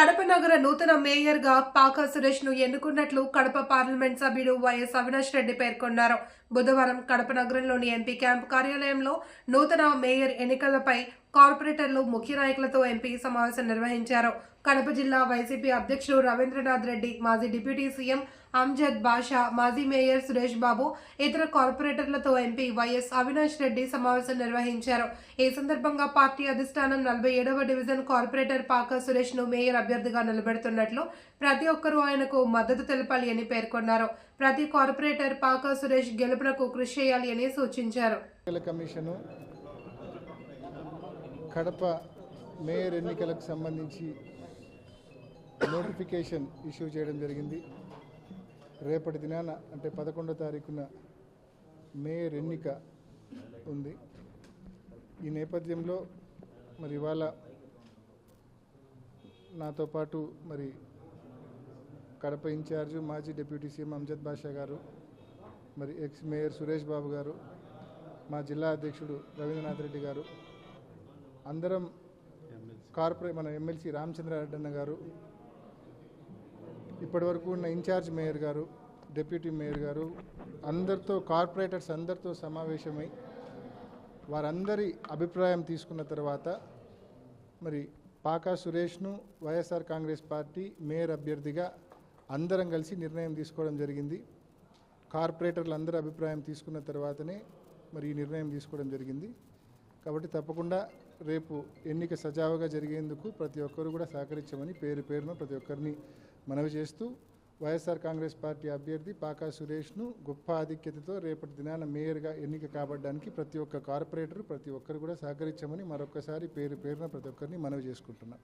కడప నగర నూతన మేయర్గా పాక సురేష్ను ఎన్నుకున్నట్లు కడప పార్లమెంట్ సభ్యుడు వైఎస్ అవినాష్ రెడ్డి పేర్కొన్నారు. బుధవారం కడప నగరంలోని ఎంపీ క్యాంపు కార్యాలయంలో నూతన మేయర్ ఎన్నికలపై కార్పొరేటర్లు ముఖ్య నాయకులతో ఎంపీ సమావేశం నిర్వహించారు. కడప జిల్లా వైసీపీ అధ్యక్షుడు రవీంద్రనాథ్ రెడ్డి మాజీ డిప్యూటీ సీఎం అంజద్ బాషా మాజీ మేయర్ సురేష్ బాబు ఇతర కార్పొరేటర్లతో ఎంపీ వైఎస్ అవినాష్ రెడ్డి సమావేశం నిర్వహించారు. ఈ సందర్భంగా పార్టీ అధిష్టానం నలభై ఏడవ డివిజన్ కార్పొరేటర్ పాక సురేష్ను మేయర్ అభ్యర్థిగా నిలబెడుతున్నట్లు ప్రతి ఒక్కరూ ఆయనకు మద్దతు తెలపాలి అని పేర్కొన్నారు. ప్రతి కార్పొరేటర్ పాక సురేష్ గెలుపునకు కృషి చేయాలి అని సూచించారు. కడప మేయర్ ఎన్నికలకు సంబంధించి నోటిఫికేషన్ ఇష్యూ చేయడం జరిగింది. రేపటి దినాన అంటే పదకొండో తారీఖున మేయర్ ఎన్నిక ఉంది. ఈ నేపథ్యంలో మరి ఇవాళ నాతో పాటు మరి కడప ఇన్ఛార్జు మాజీ డిప్యూటీ సీఎం అంజద్ బాషా గారు మరి ఎక్స్ మేయర్ సురేష్ బాబు గారు మా జిల్లా అధ్యక్షుడు రవీంద్రనాథ్ రెడ్డి గారు అందరం కార్పొరేట్ మన ఎమ్మెల్సీ రామచంద్రారెడ్డి అన్న గారు ఇప్పటివరకు ఉన్న ఇన్ఛార్జ్ మేయర్ గారు డిప్యూటీ మేయర్ గారు అందరితో కార్పొరేటర్స్ అందరితో సమావేశమై వారందరి అభిప్రాయం తీసుకున్న తర్వాత మరి పాకా సురేష్ను వైఎస్ఆర్ కాంగ్రెస్ పార్టీ మేయర్ అభ్యర్థిగా అందరం కలిసి నిర్ణయం తీసుకోవడం జరిగింది. కార్పొరేటర్లు అందరి అభిప్రాయం తీసుకున్న తర్వాతనే మరి ఈ నిర్ణయం తీసుకోవడం జరిగింది. కాబట్టి తప్పకుండా రేపు ఎన్నిక సజావుగా జరిగేందుకు ప్రతి ఒక్కరు కూడా సహకరించమని పేరు పేరున ప్రతి ఒక్కరిని మనవి చేస్తూ వైఎస్ఆర్ కాంగ్రెస్ పార్టీ అభ్యర్థి పాకా సురేష్ను గొప్ప ఆధిక్యతతో రేపటి దినాన మేయర్గా ఎన్నిక కాబడ్డానికి ప్రతి ఒక్క కార్పొరేటర్ ప్రతి ఒక్కరు కూడా సహకరించమని మరొకసారి పేరు పేరున ప్రతి ఒక్కరిని మనవి చేసుకుంటున్నాం.